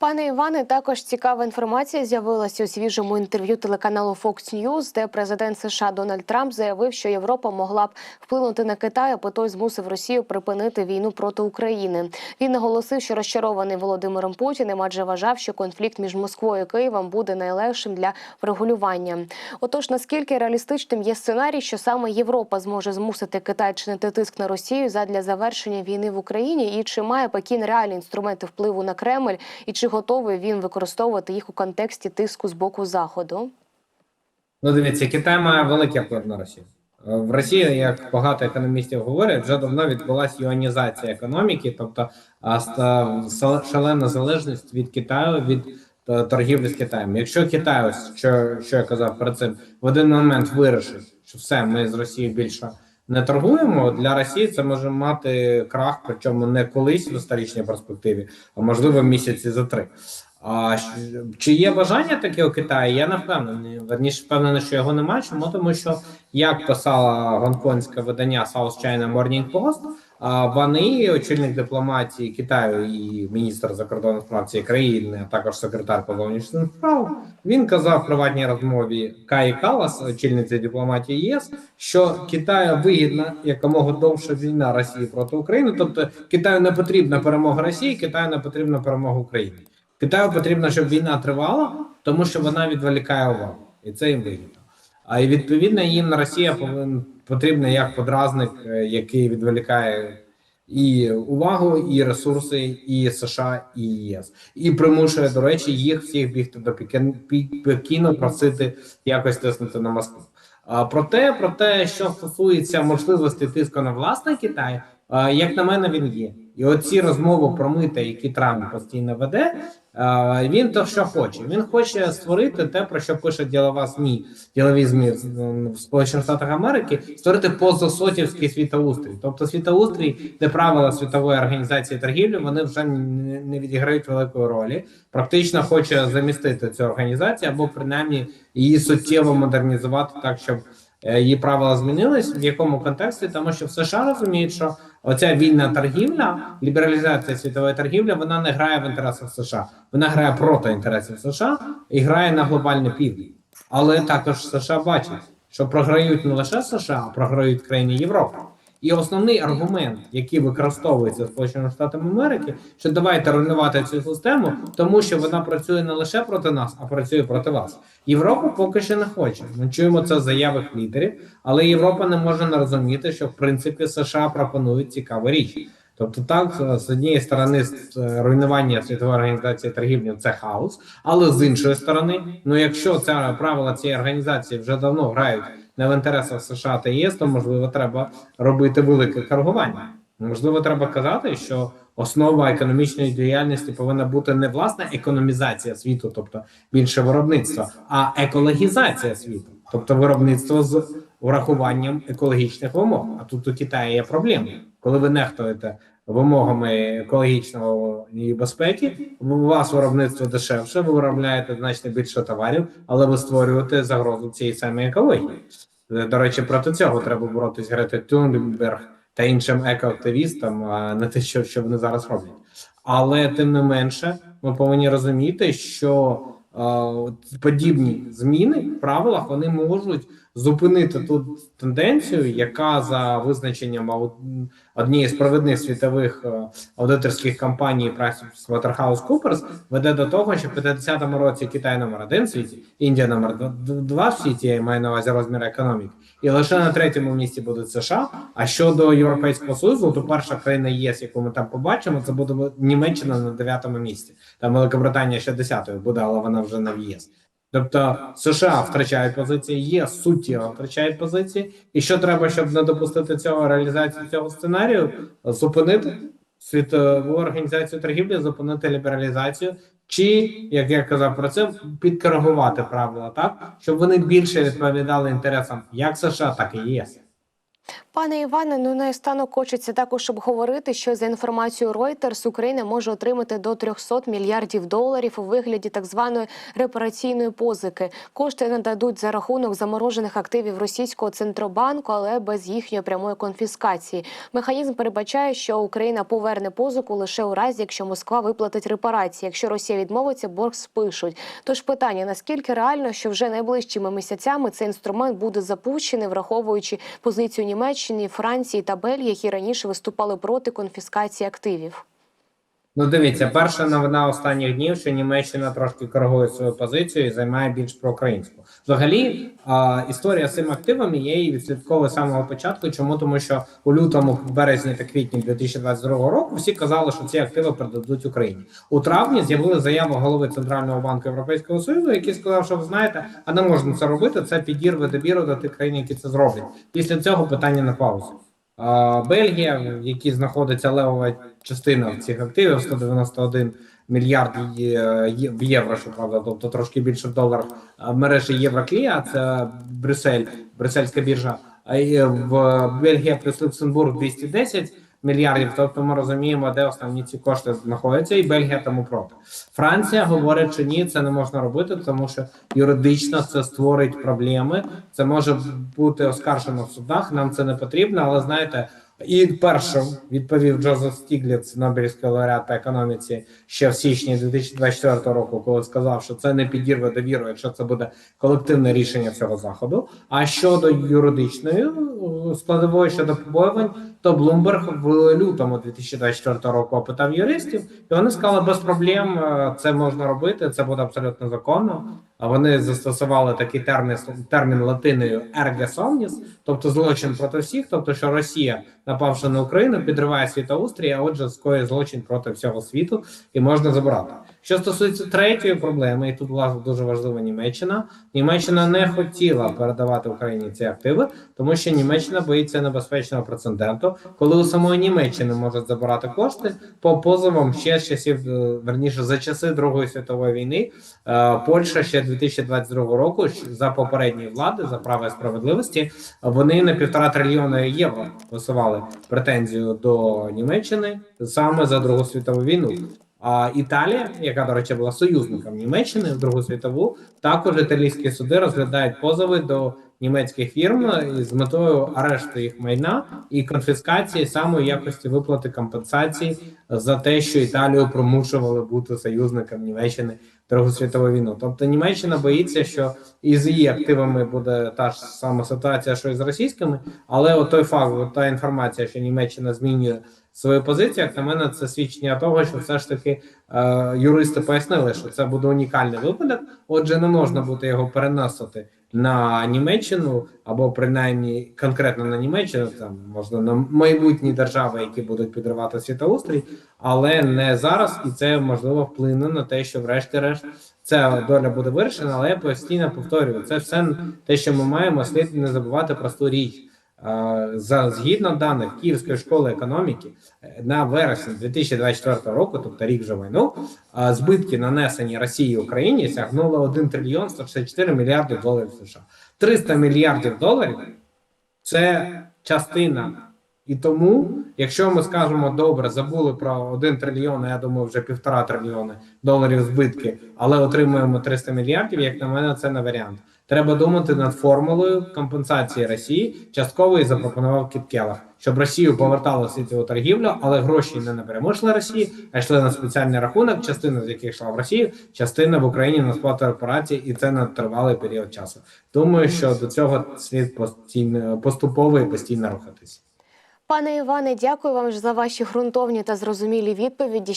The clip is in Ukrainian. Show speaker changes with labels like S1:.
S1: Пане Іване, також цікава інформація з'явилася у свіжому інтерв'ю телеканалу Fox News, де президент США Дональд Трамп заявив, що Європа могла б вплинути на Китай, аби той змусив Росію припинити війну проти України. Він наголосив, що розчарований Володимиром Путіним, адже вважав, що конфлікт між Москвою і Києвом буде найлегшим для врегулювання. Отож, наскільки реалістичним є сценарій, що саме Європа зможе змусити Китай чинити тиск на Росію задля завершення війни в Україні, і чи має Пекін реальні інструменти впливу на Кремль, і чи готовий він використовувати їх у контексті тиску з боку заходу?
S2: Ну, дивіться, Китай має великий вплив на Росію. В Росії, як багато економістів говорять, вже давно відбулася юанізація економіки, тобто шалена залежність від Китаю від е, торгівлі з Китаєм. Якщо Китай, ось що, що я казав перед цим, в один момент вирішить, що все, ми з Росією більше не торгуємо. Для Росії це може мати крах, причому не колись в історичній перспективі, а можливо місяці за три. А чи є бажання таке у Китаї? Я не впевнений. Верніше впевнений, що його немає. Чому тому, що як писала гонконгське видання South China Morning Post, вони, очільник дипломатії Китаю і міністр закордонних справ цієї країни, а також секретар по зовнішнім справам, він казав в приватній розмові Каї Калас, очільниці дипломатії ЄС, що Китаю вигідна якомога довша війна Росії проти України. Тобто Китаю не потрібна перемога Росії, Китаю не потрібна перемога України. Китаю потрібно, щоб війна тривала, тому що вона відволікає увагу, і це їм вигідно. А і відповідно їм Росія повинен потрібна як подразник, е, який відволікає і увагу, і ресурси, і США, і ЄС, і примушує, до речі, їх всіх бігти до Пекін- Пекіну, просити якось тиснути на Москву. А проте, про те, що стосується можливості тиску на власний Китай, як на мене, він є. І оці розмови про мита, які Трамп постійно веде, він то що хоче. Він хоче створити те, про що пише ділова ЗМІ, ділові ЗМІ в- Сполучених Штатах Америки, створити позасотівський світоустрій. Тобто світоустрій, де правила світової організації торгівлі вони вже не відіграють великої ролі. Практично хоче замістити цю організацію або принаймні її суттєво модернізувати так, щоб її правила змінились. В якому контексті? Тому що в США розуміють, що оця вільна торгівля, лібералізація світової торгівлі, вона не грає в інтересах США, вона грає проти інтересів США і грає на глобальний південь. Але також США бачить, що програють не лише США, а програють країни Європи. І основний аргумент, який використовується Сполученими Штатами Америки, що давайте руйнувати цю систему, тому що вона працює не лише проти нас, а працює проти вас. Європа поки що не хоче. Ми чуємо це заявих лідерів, але Європа не може не розуміти, що в принципі США пропонують цікаву річ. Тобто, так з однієї сторони е, руйнування світової організації торгівлі це хаос, але з іншої сторони, ну якщо ця правила цієї організації вже давно грають не в інтересах США та ЄС, то можливо треба робити велике коригування. Можливо, треба казати, що основа економічної діяльності повинна бути не власна економізація світу, тобто більше виробництва, а екологізація світу, тобто виробництво з урахуванням екологічних вимог. А тут у Китаї є проблеми, коли ви нехтуєте вимогами екологічної безпеки, у вас виробництво дешевше, ви виробляєте значно більше товарів, але ви створюєте загрозу цієї самої екології. До речі, проти цього треба боротись Грети Тюнберг та іншим екоактивістам, а не те, що, що вони зараз роблять. Але тим не менше, ми повинні розуміти, що е, подібні зміни в правилах вони можуть зупинити ту тенденцію, яка за визначенням однієї з провідних світових е, аудиторських компаній PricewaterhouseCoopers веде до того, що в 50-му році Китай номер один в світі, Індія номер два в світі, я маю на увазі розмір економіки, і лише на третьому місці будуть США. А щодо Європейського Союзу, то перша країна ЄС, яку ми там побачимо, це буде Німеччина на дев'ятому місці. Там Великобританія ще десятою буде, але вона вже не в ЄС. Тобто США втрачають позиції, ЄС суттєво втрачають позиції. І що треба, щоб не допустити цього реалізацію цього сценарію, зупинити світову організацію торгівлі, зупинити лібералізацію, чи як я казав про це, підкоригувати правила так, щоб вони більше відповідали інтересам як США, так і ЄС.
S1: Пане Іване, ну наостанок хочеться також обговорити, що за інформацією Reuters Україна може отримати до 300 мільярдів доларів у вигляді так званої репараційної позики. Кошти нададуть за рахунок заморожених активів російського центробанку, але без їхньої прямої конфіскації. Механізм передбачає, що Україна поверне позику лише у разі, якщо Москва виплатить репарації. Якщо Росія відмовиться, борг спишуть. Тож питання: наскільки реально, що вже найближчими місяцями цей інструмент буде запущений, враховуючи позицію Німеччини, Франції та Бельгії, які раніше виступали проти конфіскації активів?
S2: Ну, дивіться, перша новина останніх днів, що Німеччина трошки коригує свою позицію і займає більш проукраїнську. Взагалі, а, історія з цими активами є і відслідковує з самого початку. Чому тому, що у лютому, березні та квітні 2022 року всі казали, що ці активи передадуть Україні. У травні з'явилася заява голови центрального банку Європейського союзу, який сказав, що ви знаєте, а не можна це робити. Це підірве довіру до тих країн, які це зроблять. Після цього питання на паузу. Бельгія, в якій знаходиться левова частина цих активів, 191 мільярд є- в євро, що правда, тобто трошки більше в доларах мережі Євроклія, це Брюссель, Брюссельська біржа, а в Бельгія плюс Люксембург 210 мільярдів. Тобто ми розуміємо, де основні ці кошти знаходяться, і Бельгія тому проти. Франція говорить, що ні, це не можна робити, тому що юридично це створить проблеми. Це може бути оскаржено в судах. Нам це не потрібно, але знаєте. І першим відповів Джозеф Стігліц, Нобелівський лауреат по економіці, ще в січні 2024 року, коли сказав, що це не підірве довіру, якщо це буде колективне рішення всього заходу. А щодо юридичної е, складової щодо побоювань, то Блумберг в лютому 2024 року опитав юристів, і вони сказали, без проблем е, це можна робити, це буде абсолютно законно. А вони застосували такий термін, термін латиною erga omnis, тобто злочин проти всіх, тобто що Росія, напавши на Україну, підриває світоустрій, а отже, скоює злочин проти всього світу і можна забрати. Що стосується третьої проблеми, і тут власне дуже важлива Німеччина. Німеччина не хотіла передавати Україні ці активи, тому що Німеччина боїться небезпечного прецеденту, коли у самої Німеччини можуть забирати кошти по позовам ще з часів е, верніше за часи Другої світової війни. Е, Польща ще 2022 року за попередньої влади за право і справедливості вони на півтора трильйона євро висували претензію до Німеччини саме за Другу світову війну. А Італія, яка до речі була союзником Німеччини в Другу світову, також італійські суди розглядають позови до німецьких фірм з метою арешту їх майна і конфіскації саме якості виплати компенсацій за те, що Італію примушували бути союзником Німеччини Другу світову війну. Тобто Німеччина боїться, що із її активами буде та ж сама ситуація, що і з російськими, але от той факт, от та інформація, що Німеччина змінює свою позицію, як на мене, це свідчення того, що все ж таки е, юристи пояснили, що це буде унікальний випадок. Отже, не можна буде його переносити на Німеччину або принаймні конкретно на Німеччину, там можна на майбутні держави, які будуть підривати світоустрій, але не зараз, і це можливо вплине на те, що врешті-решт ця доля буде вирішена. Але я постійно повторюю, це все те, що ми маємо, слід не забувати просту річ. За згідно даних Київської школи економіки е, на вересень 2024 року, тобто рік вже війну, збитки нанесені Росії Україні сягнули 1 трильйон 164 мільярди доларів США. 300 мільярдів доларів це частина. І тому, якщо ми скажемо добре, забули про 1 трильйон, я думаю, вже півтора трильйони доларів збитки, але отримуємо 300 мільярдів. Як на мене, це не варіант. Треба думати над формулою компенсації Росії. Частково і запропонував Кіт Келлах, щоб Росію повертали світову торгівлю, але гроші не напряму йшли Росії, а йшли на спеціальний рахунок, частина з яких йшла в Росію, частина в Україні на сплату операцій, і це на тривалий період часу. Думаю, що до цього слід постійно поступово і постійно рухатись.
S1: Пане Іване, дякую вам за ваші ґрунтовні та зрозумілі відповіді.